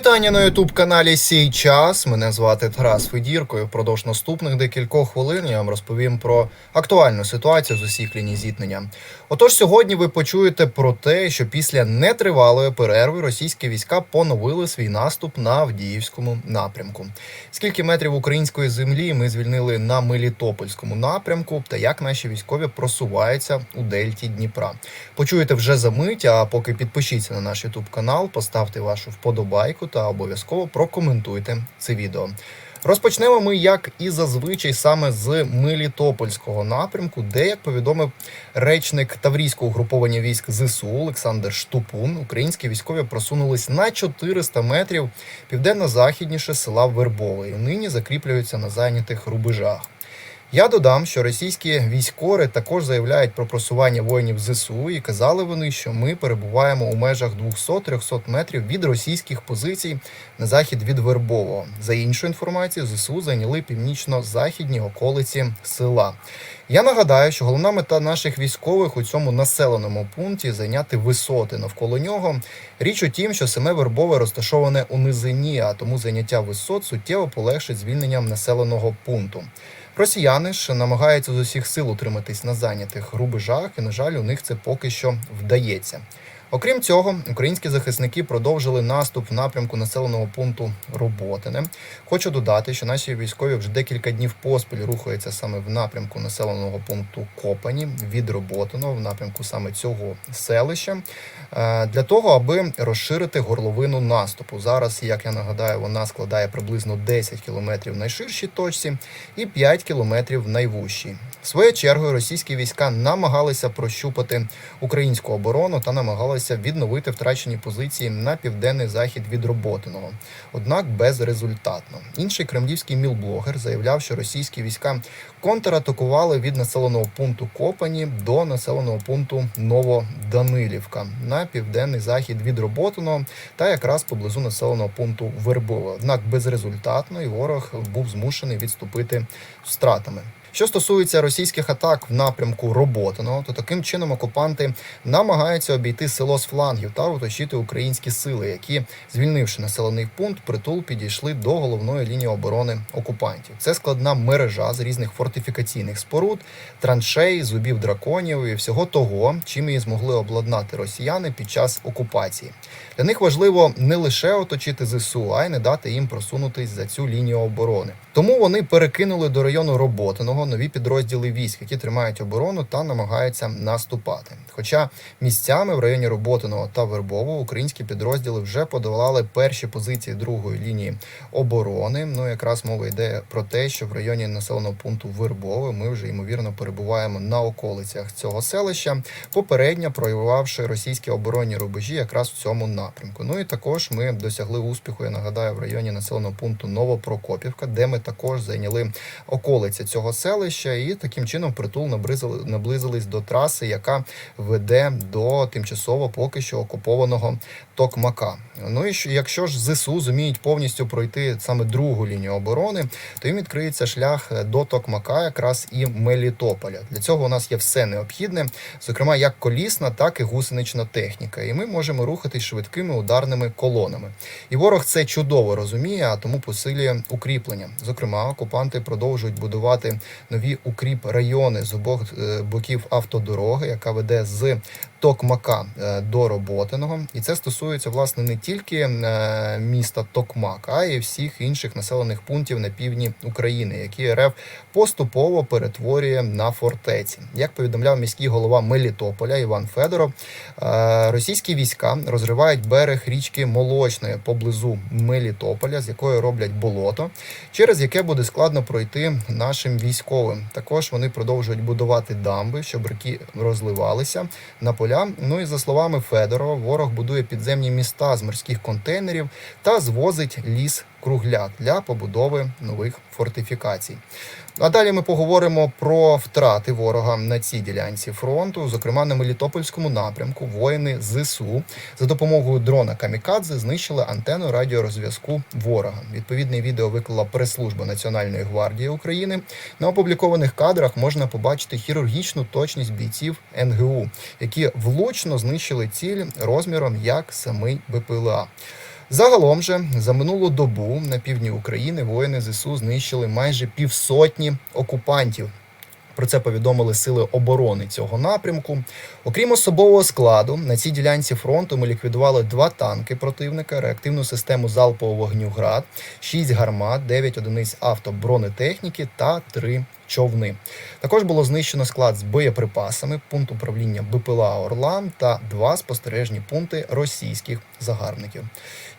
Вітання на ютуб каналі Сій час. Мене звати Тарас Федірко. І Впродовж наступних декількох хвилин я вам розповім про актуальну ситуацію з усіх ліній зіткнення. Отож, сьогодні ви почуєте про те, що після нетривалої перерви російські війська поновили свій наступ на Авдіївському напрямку. Скільки метрів української землі ми звільнили на Мелітопольському напрямку, та як наші військові просуваються у дельті Дніпра. Почуєте вже за мить. А поки підпишіться на наш ютуб канал, поставте вашу вподобайку та обов'язково прокоментуйте це відео. Розпочнемо ми, як і зазвичай, саме з Мелітопольського напрямку, де, як повідомив речник Таврійського угруповання військ ЗСУ Олександр Штупун, українські військові просунулись на 400 метрів південно-західніше села Вербове і нині закріплюються на зайнятих рубежах. Я додам, що російські військори також заявляють про просування воїнів ЗСУ і казали вони, що ми перебуваємо у межах 200-300 метрів від російських позицій на захід від Вербового. За іншою інформацією, ЗСУ зайняли північно-західні околиці села. Я нагадаю, що головна мета наших військових у цьому населеному пункті зайняти висоти навколо нього. Річ у тім, що саме Вербове розташоване у низині, а тому зайняття висот суттєво полегшить звільненням населеного пункту. Росіяни ж намагаються з усіх сил утриматись на зайнятих рубежах, і на жаль, у них це поки що вдається. Окрім цього, українські захисники продовжили наступ в напрямку населеного пункту Роботине. Хочу додати, що наші військові вже декілька днів поспіль рухаються саме в напрямку населеного пункту Копані від Роботиного, в напрямку саме цього селища, е, для того, аби розширити горловину наступу. Зараз, як я нагадаю, вона складає приблизно 10 кілометрів в найширшій точці і 5 кілометрів в найвужчій. Своєю чергою російські війська намагалися прощупати українську оборону та намагалися відновити втрачені позиції на південний захід від Роботиного, однак безрезультатно. Інший кремлівський мілблогер заявляв, що російські війська контратакували від населеного пункту Копані до населеного пункту Новоданилівка на південний захід від Роботиного та якраз поблизу населеного пункту Вербове. Однак безрезультатно і ворог був змушений відступити втратами. Що стосується російських атак в напрямку Роботиного, то таким чином окупанти намагаються обійти село з флангів та оточити українські сили, які, звільнивши населений пункт, притул підійшли до головної лінії оборони окупантів. Це складна мережа з різних фортифікаційних споруд, траншей, зубів драконів і всього того, чим її змогли обладнати росіяни під час окупації. Для них важливо не лише оточити ЗСУ, а й не дати їм просунутись за цю лінію оборони. Тому вони перекинули до району Роботиного нові підрозділи військ, які тримають оборону та намагаються наступати. Хоча місцями в районі Роботиного та Вербового українські підрозділи вже подолали перші позиції другої лінії оборони. Ну якраз мова йде про те, що в районі населеного пункту Вербове ми вже ймовірно перебуваємо на околицях цього селища, попередньо проявивши російські оборонні рубежі якраз в цьому напрямку. Ну і також ми досягли успіху. Я нагадаю, в районі населеного пункту Новопрокопівка, де ми також зайняли околиці цього селища, і таким чином притул наблизили, наблизились до траси, яка веде до тимчасово поки що окупованого Токмака. Ну і якщо ж ЗСУ зуміють повністю пройти саме другу лінію оборони, то їм відкриється шлях до Токмака, якраз і Мелітополя. Для цього у нас є все необхідне, зокрема як колісна, так і гусенична техніка. І ми можемо рухатись швидкими ударними колонами. І ворог це чудово розуміє, а тому посилює укріплення. Зокрема, окупанти продовжують будувати нові укріп райони з обох е, боків автодороги, яка веде з Токмака е, до Роботиного, і це стосується власне не тільки е, міста Токмак, а й всіх інших населених пунктів на півдні України, які РФ поступово перетворює на фортеці. Як повідомляв міський голова Мелітополя Іван Федоров, російські війська розривають берег річки Молочної поблизу Мелітополя, з якої роблять болото, через яке буде складно пройти нашим військовим. Також вони продовжують будувати дамби, щоб ріки розливалися на поля. Ну і за словами Федорова, ворог будує підземні міста з морських контейнерів та звозить ліс кругля для побудови нових фортифікацій. А далі ми поговоримо про втрати ворога на цій ділянці фронту. Зокрема, на Мелітопольському напрямку воїни ЗСУ за допомогою дрона Камікадзе знищили антенну радіорозв'язку ворога. Відповідне відео виклала прес-служба Національної гвардії України. На опублікованих кадрах можна побачити хірургічну точність бійців НГУ, які влучно знищили ціль розміром як самий БПЛА. Загалом же за минулу добу на півдні України воїни ЗСУ знищили майже півсотні окупантів. Про це повідомили сили оборони цього напрямку. Окрім особового складу, на цій ділянці фронту ми ліквідували два танки противника, реактивну систему залпового вогню ГРАД, 6 гармат, 9 одиниць автобронетехніки та 3 човни. Також було знищено склад з боєприпасами, пункт управління БПЛА Орлан та два спостережні пункти російських загарбників.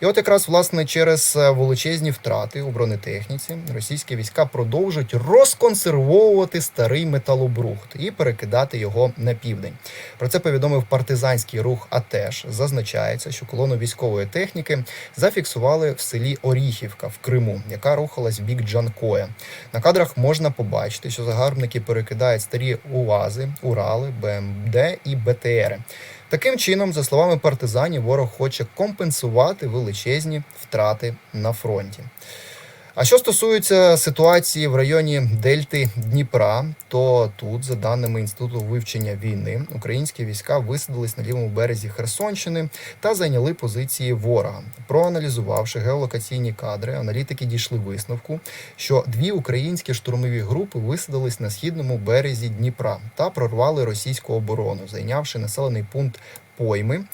І от якраз власне через е, величезні втрати у бронетехніці російські війська продовжують розконсервовувати старий металобрухт і перекидати його на південь. Про це повідомив партизанський рух АТЕШ. Зазначається, що колону військової техніки зафіксували в селі Оріхівка в Криму, яка рухалась в бік Джанкоя. На кадрах можна побачити, що загарбники перекидають старі УАЗи, Урали, БМД і БТРи. Таким чином, за словами партизанів, ворог хоче компенсувати величезні втрати на фронті. А що стосується ситуації в районі Дельти Дніпра, то тут, за даними інституту вивчення війни, українські війська висадились на лівому березі Херсонщини та зайняли позиції ворога. Проаналізувавши геолокаційні кадри, аналітики дійшли висновку, що дві українські штурмові групи висадились на східному березі Дніпра та прорвали російську оборону, зайнявши населений пункт Пойми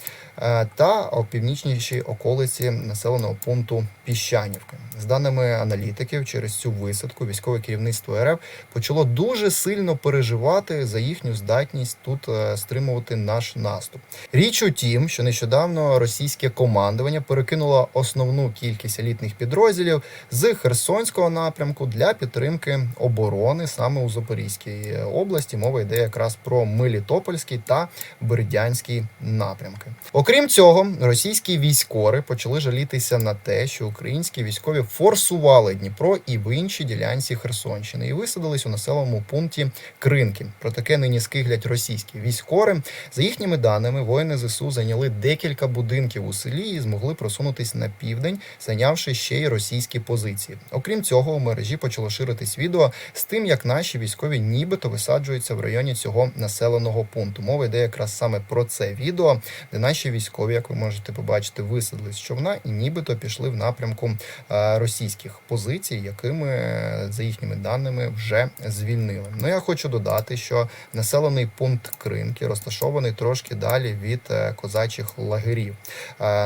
та у північнішій околиці населеного пункту Піщанівка. З даними аналітиків, через цю висадку військове керівництво РФ почало дуже сильно переживати за їхню здатність тут е, стримувати наш наступ. Річ у тім, що нещодавно російське командування перекинуло основну кількість елітних підрозділів з Херсонського напрямку для підтримки оборони саме у Запорізькій області. Мова йде якраз про Мелітопольський та Бердянський напрямки. Окрім цього, російські військори почали жалітися на те, що українські військові форсували Дніпро і в іншій ділянці Херсонщини і висадились у населеному пункті Кринки. Про таке нині скиглять російські військори. За їхніми даними, воїни ЗСУ зайняли декілька будинків у селі і змогли просунутись на південь, зайнявши ще й російські позиції. Окрім цього, у мережі почало ширитись відео з тим, як наші військові нібито висаджуються в районі цього населеного пункту. Мова йде якраз саме про це відео, де наші військові, як ви можете побачити, висадились з човна і нібито пішли в напрямку е, російських позицій, якими е, за їхніми даними вже звільнили. Ну я хочу додати, що населений пункт Кринки розташований трошки далі від е, козачих лагерів.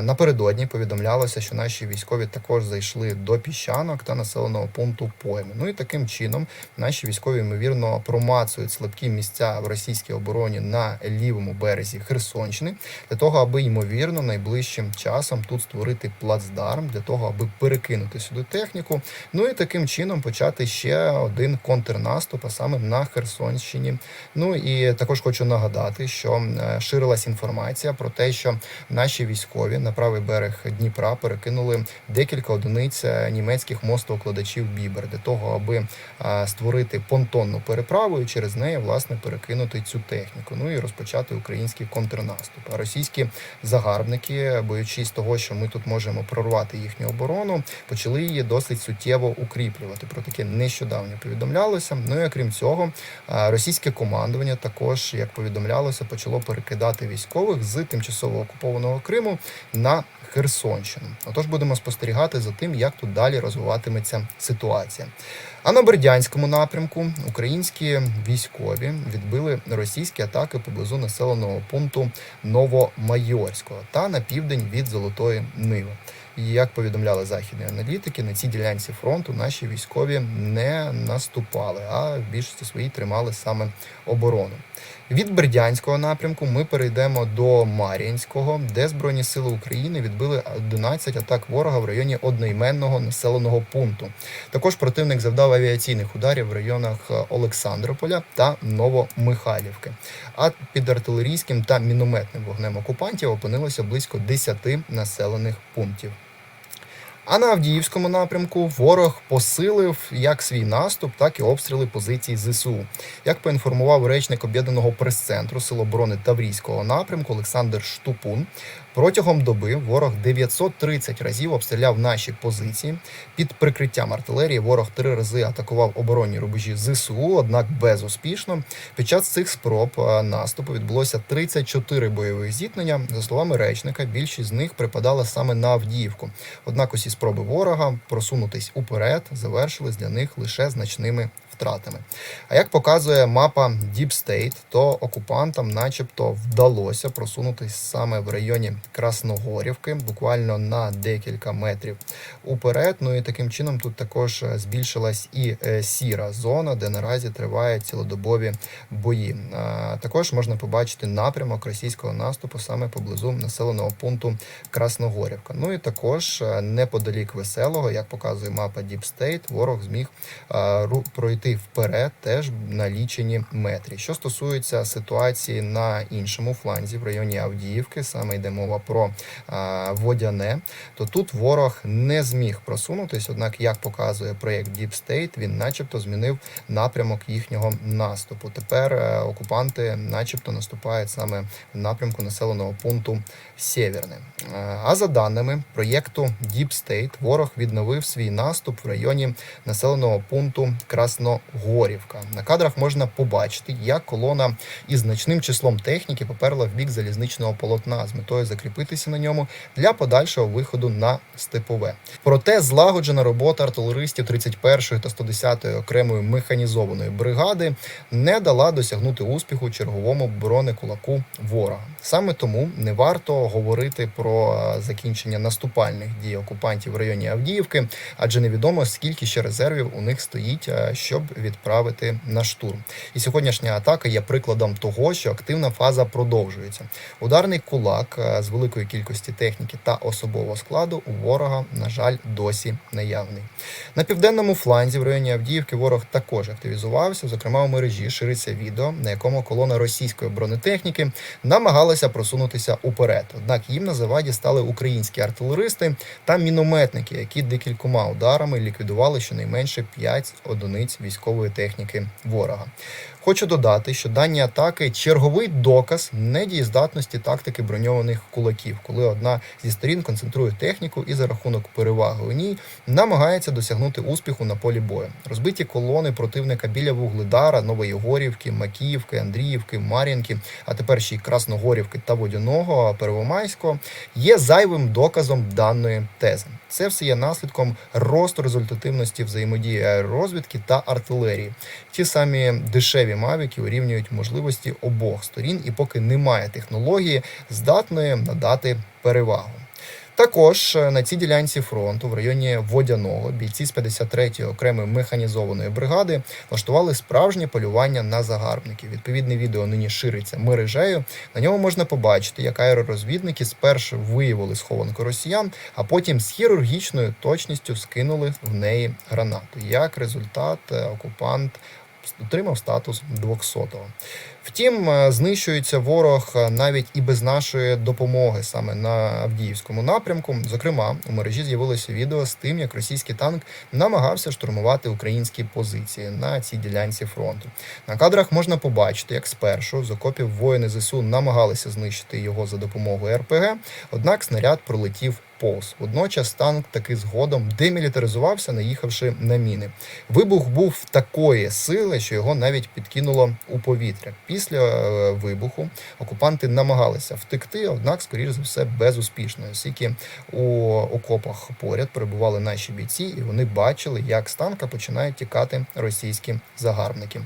Напередодні повідомлялося, що наші військові також зайшли до піщанок та населеного пункту Пойми. Ну і таким чином наші військові ймовірно промацують слабкі місця в російській обороні на лівому березі Херсонщини для того, аби ймовірно найближчим часом тут створити плацдарм для того, аби перекинути сюди техніку. Ну і таким чином почати ще один контрнаступ, а саме на Херсонщині. Ну і також хочу нагадати, що е, ширилась інформація про те, що наші військові на правий берег Дніпра перекинули декілька одиниць е, німецьких мостоукладачів Бібер для того, аби е, створити понтонну переправу і через неї власне перекинути цю техніку. Ну і розпочати український контрнаступ. А російські загарбники, боючись того, що ми тут можемо прорвати їхню оборону, почали її досить суттєво укріплювати. Про таке нещодавно повідомлялося. Ну і окрім цього, російське командування також, як повідомлялося, почало перекидати військових з тимчасово окупованого Криму на Херсонщину. Отож будемо спостерігати за тим, як тут далі розвиватиметься ситуація. А на Бердянському напрямку українські військові відбили російські атаки поблизу населеного пункту Новомайорського та на південь від Золотої Ниви. І як повідомляли західні аналітики, на цій ділянці фронту наші військові не наступали, а в більшості своїй тримали саме оборону. Від Бердянського напрямку ми перейдемо до Мар'їнського, де Збройні сили України відбили 11 атак ворога в районі одноіменного населеного пункту. Також противник завдав авіаційних ударів в районах Олександрополя та Новомихайлівки. А під артилерійським та мінометним вогнем окупантів опинилося близько 10 населених пунктів. А на Авдіївському напрямку ворог посилив як свій наступ, так і обстріли позицій ЗСУ. Як поінформував речник об'єднаного прес-центру Сил оборони Таврійського напрямку Олександр Штупун, Протягом доби ворог 930 разів обстріляв наші позиції. Під прикриттям артилерії ворог три рази атакував оборонні рубежі ЗСУ, однак безуспішно. Під час цих спроб е, наступу відбулося 34 бойових зіткнення. За словами речника, більшість з них припадала саме на Авдіївку. Однак усі спроби ворога просунутись уперед завершились для них лише значними втратами. А як показує мапа Deep State, то окупантам, начебто, вдалося просунутись саме в районі Красногорівки, буквально на декілька метрів уперед. Ну і таким чином тут також е, збільшилась і е, сіра зона, де наразі тривають цілодобові бої. Також можна побачити напрямок російського наступу саме поблизу населеного пункту Красногорівка. Ну і також е, неподалік веселого, як показує мапа Deep State, ворог зміг а, пройти вперед теж на лічені метрі. Що стосується ситуації на іншому фланзі в районі Авдіївки, саме йде мова про а, водяне, то тут ворог не зміг просунутись. Однак, як показує проєкт Deep State, він, начебто, змінив напрямок їхнього наступу. Тепер е, окупанти, начебто, наступають саме в напрямку населеного пункту Сєвєрне. Е, А за даними проєкту Deep State, ворог відновив свій наступ в районі населеного пункту Красногорівка. На кадрах можна побачити, як колона із значним числом техніки поперла в бік залізничного полотна з метою закріпитися на ньому для подальшого виходу на степове. Проте злагоджена робота артилеристів 31-ї та 110-ї окремої механізованої бригади не дала досягнути успіху черговому бронекулаку ворога. Саме тому не варто говорити про е, закінчення наступальних дій окупантів в районі Авдіївки, адже невідомо скільки ще резервів у них стоїть, е, щоб відправити на штурм. І сьогоднішня атака є прикладом того, що активна фаза продовжується. Ударний кулак е, з великої кількості техніки та особового складу у ворога, на жаль, досі наявний. На південному фланзі в районі Авдіївки ворог також активізувався. Зокрема, у мережі шириться відео, на якому колона російської бронетехніки намагалася просунутися уперед. Однак їм на заваді стали українські артилеристи та мінометники, які декількома ударами ліквідували щонайменше 5 одиниць військової техніки ворога. Хочу додати, що дані атаки черговий доказ недієздатності тактики броньованих кулаків, коли одна зі сторін концентрує техніку і за рахунок переваги у ній намагається досягнути успіху на полі бою. Розбиті колони противника біля Вугледара, Нової Горівки, Макіївки, Андріївки, Мар'їнки, а тепер ще й Красногорівки та Водяного Первомайського є зайвим доказом даної тези. Це все є наслідком росту результативності взаємодії аеророзвідки та артилерії. Ті самі дешеві мавіки урівнюють можливості обох сторін, і поки немає технології, здатної надати перевагу. Також е, на цій ділянці фронту в районі Водяного бійці з 53-ї окремої механізованої бригади влаштували справжнє полювання на загарбників. Відповідне відео нині шириться мережею. На ньому можна побачити, як аеророзвідники спершу виявили схованку росіян, а потім з хірургічною точністю скинули в неї гранату. Як результат, е, окупант отримав статус 200-го. Втім, е, знищується ворог е, навіть і без нашої допомоги саме на Авдіївському напрямку. Зокрема, у мережі з'явилося відео з тим, як російський танк намагався штурмувати українські позиції на цій ділянці фронту. На кадрах можна побачити, як спершу з окопів воїни ЗСУ намагалися знищити його за допомогою РПГ, однак снаряд пролетів повз. Водночас танк таки згодом демілітаризувався, наїхавши на міни. Вибух був такої сили, що його навіть підкинуло у повітря. Після е, вибуху окупанти намагалися втекти, однак, скоріш за все, безуспішно, оскільки у окопах поряд перебували наші бійці, і вони бачили, як з танка починають тікати російські загарбники.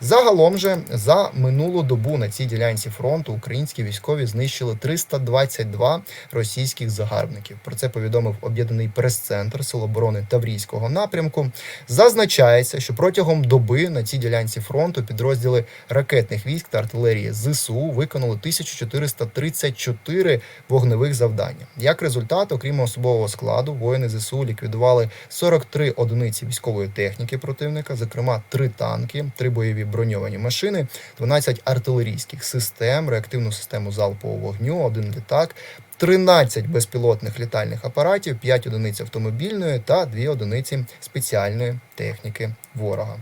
Загалом же за минулу добу на цій ділянці фронту українські військові знищили 322 російських загарбників. Про це повідомив об'єднаний прес-центр Сил Таврійського напрямку. Зазначається, що протягом доби на цій ділянці фронту підрозділи ракетних військ та артилерії ЗСУ виконали 1434 вогневих завдання. Як результат, окрім особового складу, воїни ЗСУ ліквідували 43 одиниці військової техніки противника, зокрема 3 танки, 3 бойові броньовані машини, 12 артилерійських систем, реактивну систему залпового вогню, один літак. 13 безпілотних літальних апаратів, 5 одиниць автомобільної та 2 одиниці спеціальної техніки ворога.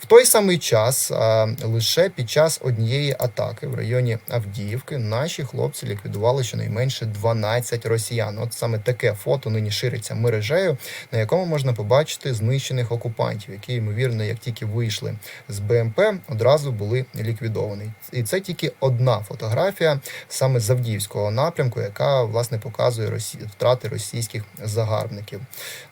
В той самий час лише під час однієї атаки в районі Авдіївки наші хлопці ліквідували щонайменше 12 росіян. От саме таке фото нині шириться мережею, на якому можна побачити знищених окупантів, які ймовірно, як тільки вийшли з БМП, одразу були ліквідовані. І це тільки одна фотографія саме з Авдіївського напрямку, яка власне показує росі... втрати російських загарбників.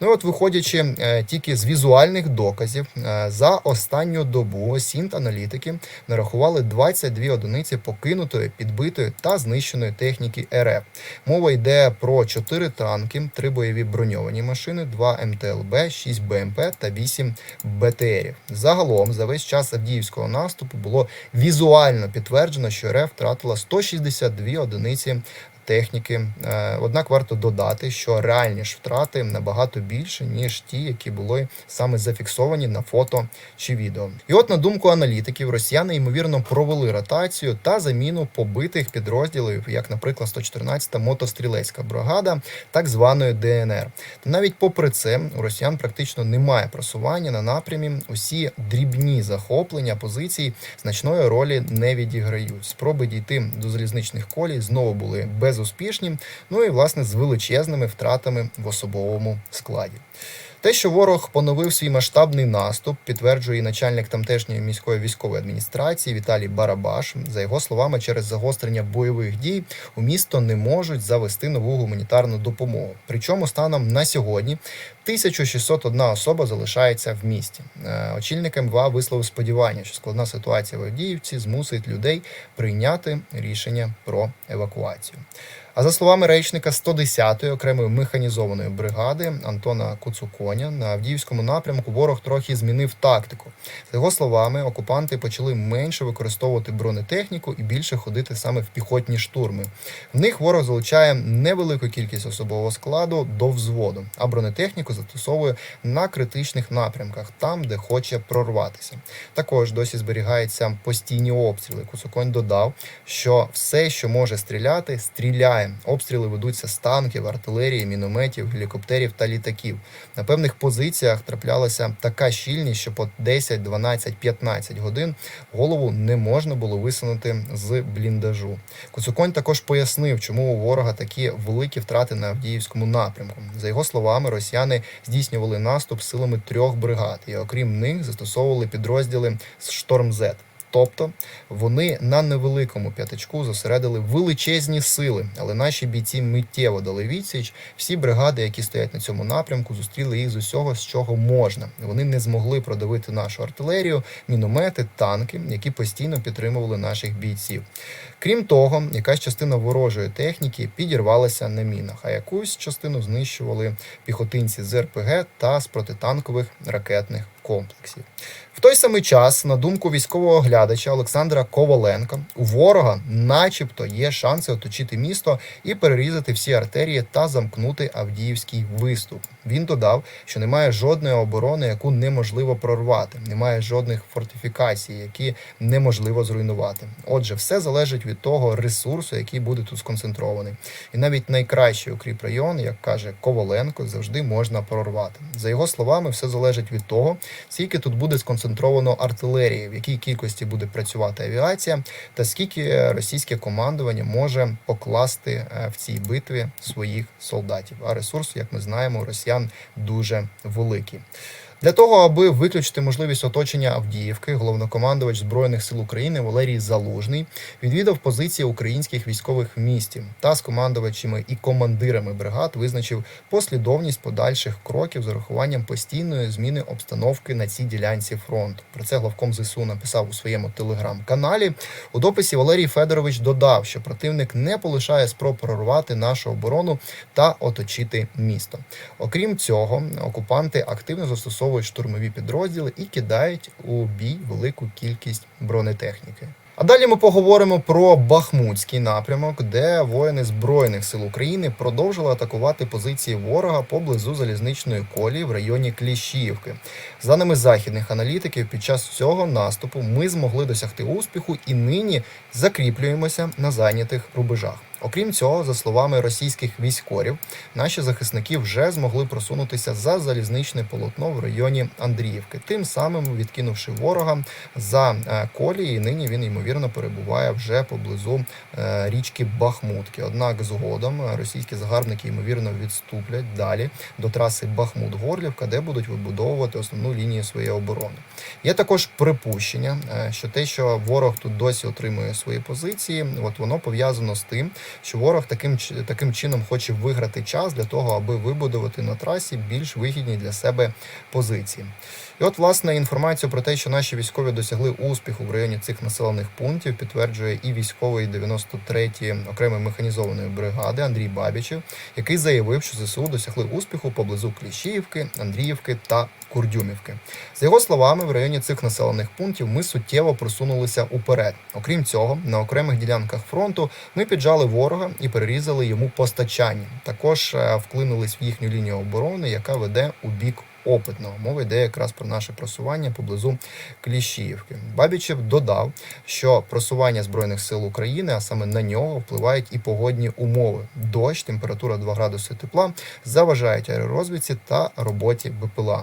Ну от, виходячи е, тільки з візуальних доказів, е, за останню добу осінт аналітики нарахували 22 одиниці покинутої, підбитої та знищеної техніки РФ. Мова йде про 4 танки, 3 бойові броньовані машини, 2 МТЛБ, 6 БМП та 8 БТРів. Загалом за весь час Авдіївського наступу було візуально підтверджено, що РФ втратила 162 одиниці. Техніки, Е, однак варто додати, що реальні ж втрати набагато більше ніж ті, які були саме зафіксовані на фото чи відео. І от на думку аналітиків, росіяни ймовірно провели ротацію та заміну побитих підрозділів, як, наприклад, 114-та мотострілецька бригада, так званої ДНР. Та навіть попри це, у росіян практично немає просування на напрямі. Усі дрібні захоплення позицій значної ролі не відіграють. Спроби дійти до залізничних колій знову були безуспішні. Ну і власне з величезними втратами в особовому складі. Те, що ворог поновив свій масштабний наступ, підтверджує начальник тамтешньої міської військової адміністрації Віталій Барабаш. За його словами, через загострення бойових дій у місто не можуть завести нову гуманітарну допомогу. Причому станом на сьогодні 1601 особа залишається в місті. Е, Очільник МВА висловив сподівання, що складна ситуація в Авдіївці змусить людей прийняти рішення про евакуацію. А за словами речника 110-ї окремої механізованої бригади Антона Куцуконя, на Авдіївському напрямку ворог трохи змінив тактику. За його словами, окупанти почали менше використовувати бронетехніку і більше ходити саме в піхотні штурми. В них ворог залучає невелику кількість особового складу до взводу, а бронетехніку застосовує на критичних напрямках, там, де хоче прорватися. Також досі зберігаються постійні обстріли. Куцуконь додав, що все, що може стріляти, стріляє. Обстріли ведуться з танків, артилерії, мінометів, гелікоптерів та літаків. На певних позиціях траплялася така щільність, що по 10, 12, 15 годин голову не можна було висунути з бліндажу. Куцуконь також пояснив, чому у ворога такі великі втрати на Авдіївському напрямку. За його словами, росіяни здійснювали наступ силами трьох бригад, і окрім них застосовували підрозділи з Шторм З. Тобто вони на невеликому п'ятачку зосередили величезні сили, але наші бійці миттєво дали відсіч. Всі бригади, які стоять на цьому напрямку, зустріли їх з усього, з чого можна. Вони не змогли продавити нашу артилерію, міномети, танки, які постійно підтримували наших бійців. Крім того, якась частина ворожої техніки підірвалася на мінах, а якусь частину знищували піхотинці з РПГ та з протитанкових ракетних комплексів. В той самий час, на думку військового оглядача Олександра Коваленка, у ворога, начебто, є шанси оточити місто і перерізати всі артерії та замкнути Авдіївський виступ. Він додав, що немає жодної оборони, яку неможливо прорвати, немає жодних фортифікацій, які неможливо зруйнувати. Отже, все залежить від того ресурсу, який буде тут сконцентрований. І навіть найкращий укріп район, як каже Коваленко, завжди можна прорвати. За його словами, все залежить від того, скільки тут буде сконцентровано артилерії, в якій кількості буде працювати авіація, та скільки російське командування може покласти е, в цій битві своїх солдатів. А ресурс, як ми знаємо, росіян дуже великий. Для того, аби виключити можливість оточення Авдіївки, головнокомандувач Збройних сил України Валерій Залужний відвідав позиції українських військових в місті та з командувачами і командирами бригад визначив послідовність подальших кроків з урахуванням постійної зміни обстановки на цій ділянці фронту. Про це главком ЗСУ написав у своєму телеграм-каналі. У дописі Валерій Федорович додав, що противник не полишає спроб прорвати нашу оборону та оточити місто. Окрім цього, окупанти активно застосовують штурмові підрозділи і кидають у бій велику кількість бронетехніки. А далі ми поговоримо про Бахмутський напрямок, де воїни Збройних сил України продовжили атакувати позиції ворога поблизу залізничної колії в районі Кліщіївки. За даними західних аналітиків, під час цього наступу ми змогли досягти успіху і нині закріплюємося на зайнятих рубежах. Окрім цього, за словами російських військорів, наші захисники вже змогли просунутися за залізничне полотно в районі Андріївки, тим самим відкинувши ворога за е, колії. І нині він ймовірно перебуває вже поблизу е, річки Бахмутки. Однак згодом російські загарбники ймовірно відступлять далі до траси Бахмут-Горлівка, де будуть вибудовувати основну лінію своєї оборони. Є також припущення, е, що те, що ворог тут досі отримує свої позиції, от воно пов'язано з тим, що ворог таким таким чином хоче виграти час для того, аби вибудувати на трасі більш вигідні для себе позиції. І от власне інформацію про те, що наші військові досягли успіху в районі цих населених пунктів, підтверджує і військовий 93-ї окремої механізованої бригади Андрій Бабічев, який заявив, що ЗСУ досягли успіху поблизу Кліщіївки, Андріївки та Курдюмівки. За його словами, в районі цих населених пунктів ми суттєво просунулися уперед. Окрім цього, на окремих ділянках фронту ми піджали ворога і перерізали йому постачання. Також е, вклинились в їхню лінію оборони, яка веде у бік. Опитного мова йде якраз про наше просування поблизу Кліщіївки. Бабічев додав, що просування збройних сил України, а саме на нього, впливають і погодні умови. Дощ, температура 2 градуси тепла заважають аеророзвідці та роботі БПЛА.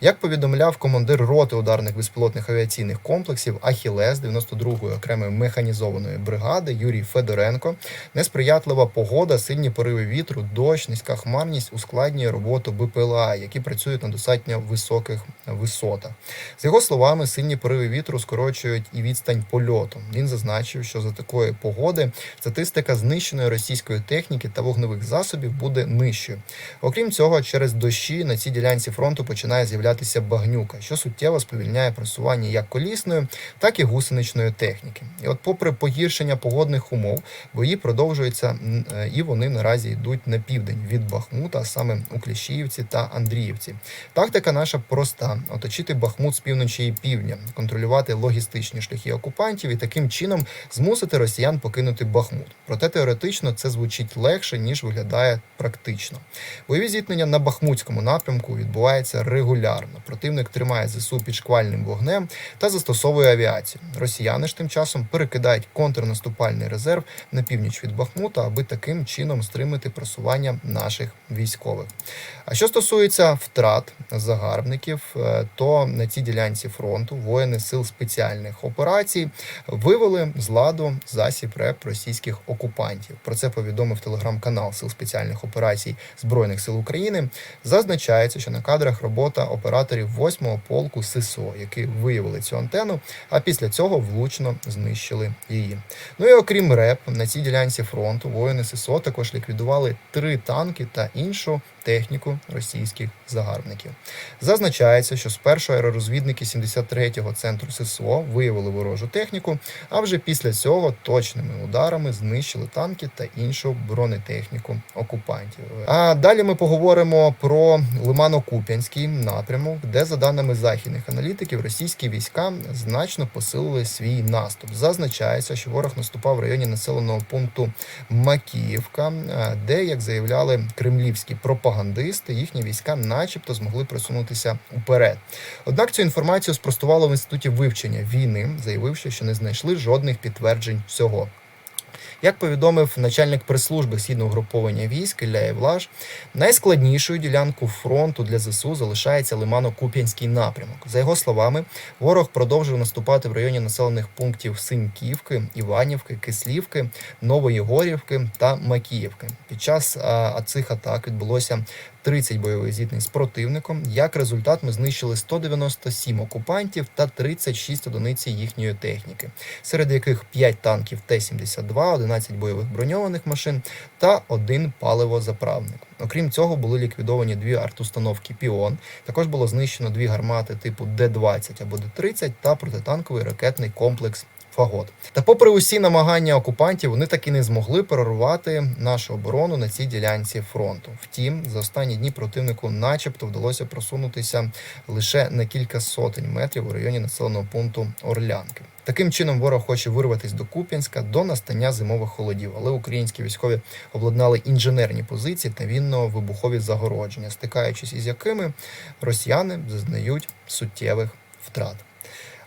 Як повідомляв командир роти ударних безпілотних авіаційних комплексів Ахілес 92-ї окремої механізованої бригади Юрій Федоренко, несприятлива погода, сильні пориви вітру, дощ, низька хмарність ускладнює роботу БПЛА, які працюють на достатньо високих висотах. З його словами, сильні пориви вітру скорочують і відстань польоту. Він зазначив, що за такої погоди статистика знищеної російської техніки та вогневих засобів буде нижчою. Окрім цього, через дощі на цій ділянці фронту починає з'являтися багнюка, що суттєво сповільняє просування як колісної, так і гусеничної техніки. І от, попри погіршення погодних умов, бої продовжуються е, і вони наразі йдуть на південь від Бахмута, а саме у Кліщіївці та Андріївці. Тактика наша проста: оточити Бахмут з півночі і півдня, контролювати логістичні шляхи окупантів і таким чином змусити росіян покинути Бахмут. Проте теоретично це звучить легше ніж виглядає практично. Бойові зіткнення на Бахмутському напрямку відбуваються регулярно. Противник тримає ЗСУ під шквальним вогнем та застосовує авіацію. Росіяни ж тим часом перекидають контрнаступальний резерв на північ від Бахмута, аби таким чином стримати просування наших військових. А що стосується втрат загарбників, е, то на цій ділянці фронту воїни сил спеціальних операцій вивели з ладу засіб РЕП російських окупантів. Про це повідомив телеграм-канал Сил спеціальних операцій Збройних сил України. Зазначається, що на кадрах робота операторів 8-го полку СИСО, які виявили цю антенну, а після цього влучно знищили її. Ну і окрім РЕП, на цій ділянці фронту воїни СИСО також ліквідували три танки та іншу техніку російських загарбників. Зазначається, що спершу аеророзвідники 73-го центру ССО виявили ворожу техніку, а вже після цього точними ударами знищили танки та іншу бронетехніку окупантів. А далі ми поговоримо про Лимано-Куп'янський напрямок, де, за даними західних аналітиків, російські війська значно посилили свій наступ. Зазначається, що ворог наступав в районі населеного пункту Макіївка, де, як заявляли кремлівські пропагандисти, їхні війська, начебто, змогли просунутися уперед. Однак цю інформацію спростувало в інституті вивчення війни, заявивши, що не знайшли жодних підтверджень цього. Як повідомив начальник прес-служби східного груповання військ Ілля Євлаш, найскладнішою ділянкою фронту для ЗСУ залишається Лимано-Куп'янський напрямок. За його словами, ворог продовжив наступати в районі населених пунктів Синьківки, Іванівки, Кислівки, Нової Горівки та Макіївки. Під час а, цих атак відбулося 30 бойових зіткнень з противником. Як результат, ми знищили 197 окупантів та 36 одиниць їхньої техніки, серед яких 5 танків Т-72, 11 бойових броньованих машин та один паливозаправник. Окрім цього, були ліквідовані дві артустановки Піон. Також було знищено дві гармати типу Д-20 або Д-30 та протитанковий ракетний комплекс. Фагот. Та, попри усі намагання окупантів, вони таки не змогли прорвати нашу оборону на цій ділянці фронту. Втім, за останні дні противнику, начебто, вдалося просунутися лише на кілька сотень метрів у районі населеного пункту Орлянки. Таким чином, ворог хоче вирватися до Куп'янська до настання зимових холодів, але українські військові обладнали інженерні позиції та вінно-вибухові загородження, стикаючись із якими росіяни зазнають суттєвих втрат.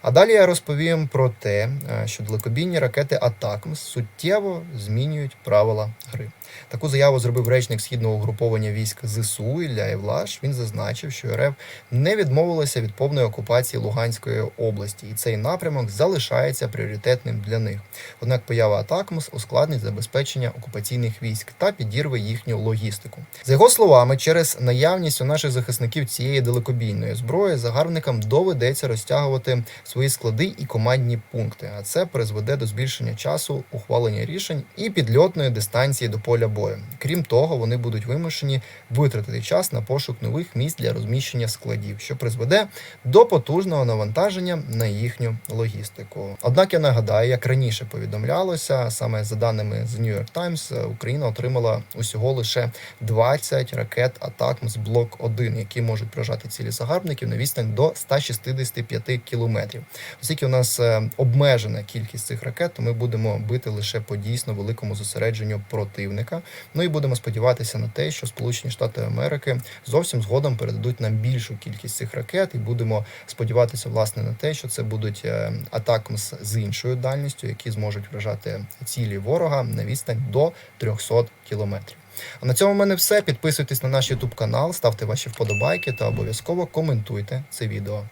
А далі я розповім про те, е, що далекобійні ракети Атакмс суттєво змінюють правила гри. Таку заяву зробив речник східного угруповання військ ЗСУ Ілля Євлаш. Він зазначив, що РФ не відмовилася від повної окупації Луганської області, і цей напрямок залишається пріоритетним для них. Однак поява Атакмс ускладнить забезпечення окупаційних військ та підірве їхню логістику. За його словами, через наявність у наших захисників цієї далекобійної зброї загарбникам доведеться розтягувати свої склади і командні пункти, а це призведе до збільшення часу ухвалення рішень і підльотної дистанції до поля бою. Крім того, вони будуть вимушені витратити час на пошук нових місць для розміщення складів, що призведе до потужного навантаження на їхню логістику. Однак я нагадаю, як раніше повідомлялося, саме за даними з New York Times, Україна отримала усього лише 20 ракет Атакмс Блок 1 які можуть вражати цілі загарбників на відстань до 165 кілометрів. Оскільки у нас е, обмежена кількість цих ракет, то ми будемо бити лише по дійсно великому зосередженню противника. Ну і будемо сподіватися на те, що Сполучені Штати Америки зовсім згодом передадуть нам більшу кількість цих ракет, і будемо сподіватися власне на те, що це будуть е, атакмс з іншою дальністю, які зможуть вражати цілі ворога на відстань до 300 кілометрів. А на цьому в мене все. Підписуйтесь на наш YouTube канал, ставте ваші вподобайки та обов'язково коментуйте це відео.